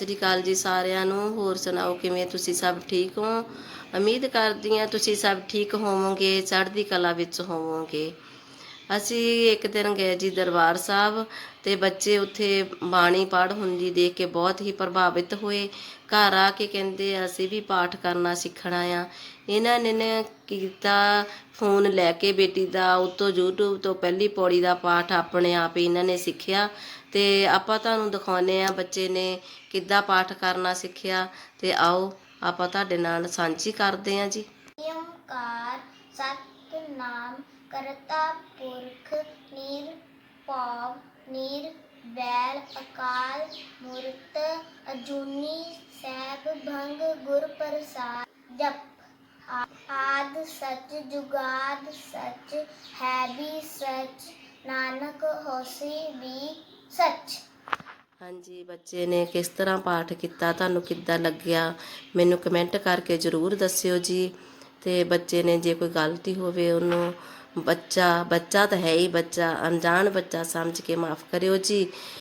ਸਤਿ ਸ਼੍ਰੀ ਅਕਾਲ ਜੀ ਸਾਰਿਆਂ ਨੂੰ। ਹੋਰ ਸੁਣਾਓ, ਕਿਵੇਂ ਤੁਸੀਂ ਸਭ ਠੀਕ ਹੋ? ਉਮੀਦ ਕਰਦੀ ਹਾਂ ਤੁਸੀਂ ਸਭ ਠੀਕ ਹੋਵੋਗੇ, ਚੜ੍ਹਦੀ ਕਲਾ ਵਿੱਚ ਹੋਵੋਗੇ। ਅਸੀਂ ਇੱਕ ਦਿਨ ਗਏ ਜੀ ਦਰਬਾਰ ਸਾਹਿਬ ਤੇ ਬੱਚੇ ਉੱਥੇ ਬਾਣੀ ਪੜ੍ਹ ਹੁੰਦੀ ਦੇਖ ਕੇ ਬਹੁਤ ਹੀ ਪ੍ਰਭਾਵਿਤ ਹੋਏ। ਘਰ ਆ ਕੇ ਕਹਿੰਦੇ, ਅਸੀਂ ਵੀ ਪਾਠ ਕਰਨਾ ਸਿੱਖਣਾ ਆ ਇਹਨਾਂ ਨੇ ਨੇ ਕੀਤਾ ਫੋਨ ਲੈ ਕੇ ਬੇਟੀ ਦਾ ਉਤੋਂ YouTube ਤੋਂ ਪਹਿਲੀ ਪੌੜੀ ਦਾ ਪਾਠ ਆਪਣੇ ਆਪ ਹੀ ਇਹਨਾਂ ਨੇ ਸਿੱਖਿਆ। ਤੇ ਆਪਾਂ ਤੁਹਾਨੂੰ ਦਿਖਾਉਨੇ ਆ ਬੱਚੇ ਨੇ ਕਿੱਦਾਂ ਪਾਠ ਕਰਨਾ ਸਿੱਖਿਆ। ਤੇ ਆਓ, ਆਪਾਂ ਤੁਹਾਡੇ ਨਾਲ ਸਾਂਝੀ ਕਰਦੇ ਆ ਜੀ। ਕਰਤਾ ਪੁਰਖ ਨਿਰਭਉ ਨਿਰਵੈਰ ਅਕਾਲ ਮੂਰਤ, ਅਜੂਨੀ ਸੈਭ ਭੰਗ, ਗੁਰ ਪ੍ਰਸਾਦ, ਜਪ ਆਦ, ਸਚ, ਜੁਗਾਦ, ਸਚ, ਹੈ ਵੀ ਸਚ, ਨਾਨਕ ਹੋਸੀ ਵੀ ਸਚ। ਹਾਂਜੀ, ਬੱਚੇ ਨੇ ਕਿਸ ਤਰ੍ਹਾਂ ਪਾਠ ਕੀਤਾ, ਤੁਹਾਨੂੰ ਕਿੱਦਾਂ ਲੱਗਿਆ? ਮੈਨੂੰ ਕਮੈਂਟ ਕਰਕੇ ਜ਼ਰੂਰ ਦੱਸਿਓ ਜੀ। ਤੇ ਬੱਚੇ ਨੇ ਜੇ ਕੋਈ ਗਲਤੀ ਹੋਵੇ ਉਹਨੂੰ ਬੱਚਾ ਬੱਚਾ ਤਾਂ ਹੈ ਹੀ ਬੱਚਾ, ਅਣਜਾਣ ਬੱਚਾ ਸਮਝ ਕੇ ਮਾਫ ਕਰਿਓ ਜੀ।